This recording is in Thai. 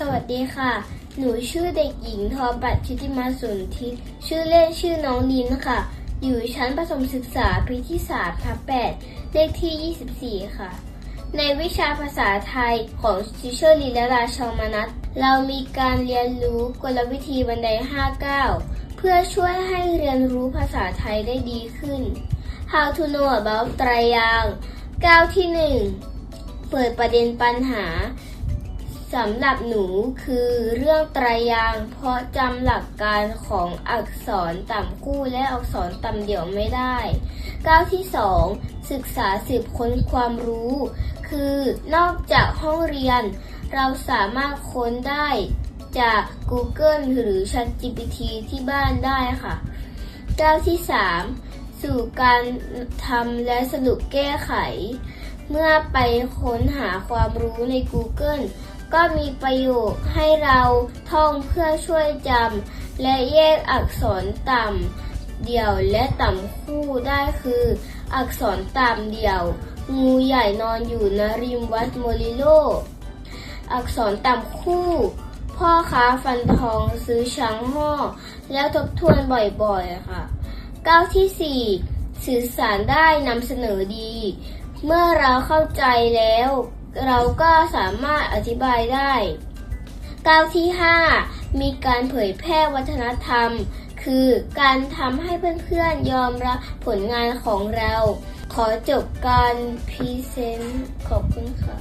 สวัสดีค่ะ หนูชื่อเด็กหญิงทอปัตชุติมาสุนทิศชื่อเล่นชื่อน้องลินค่ะ อยู่ชั้นประถมศึกษาปีที่3ทับ8เลขที่ 24 ค่ะ ในวิชาภาษาไทยของทิเชอร์ลีและราชาวมนัสเรามีการเรียนรู้กลวิธีบันได5ก้าเพื่อช่วยให้เรียนรู้ภาษาไทยได้ดีขึ้น How to know about ไตรยางค์ก้าวที่ 1 เปิดประเด็นปัญหา สำหรับหนูคือเรื่องไตรยางค์เพราะจำหลักการของอักษรต่ำคู่และอักษรต่ำเดี่ยวไม่ได้ก้าวที่ 2 ศึกษาสืบค้นความรู้ คือนอกจากห้องเรียน เราสามารถค้นได้จาก Google หรือ ChatGPT ที่บ้านได้ค่ะก้าวที่ 3 สู่การทำและสรุปแก้ไข เมื่อไปค้นหาความรู้ใน Google ก็มีประโยชน์ให้เราท่องเพื่อช่วยจำและแยกอักษรต่ำเดี่ยวและต่ำคู่ได้คือ อักษรต่ำเดี่ยว งูใหญ่นอนอยู่ณริมวัดโมริโล อักษรต่ำคู่ พ่อค้าฟันทองซื้อช้างห่อแล้วทบทวนบ่อยๆค่ะก้าวที่ 4 สื่อสารได้นำเสนอดี เมื่อเราเข้าใจแล้ว เราก็สามารถอธิบายได้ก้าวที่ 5 มีการเผยแพร่วัฒนธรรม คือการทำให้เพื่อนๆยอมรับผลงานของเรา ขอจบการพรีเซนต์ขอบคุณค่ะ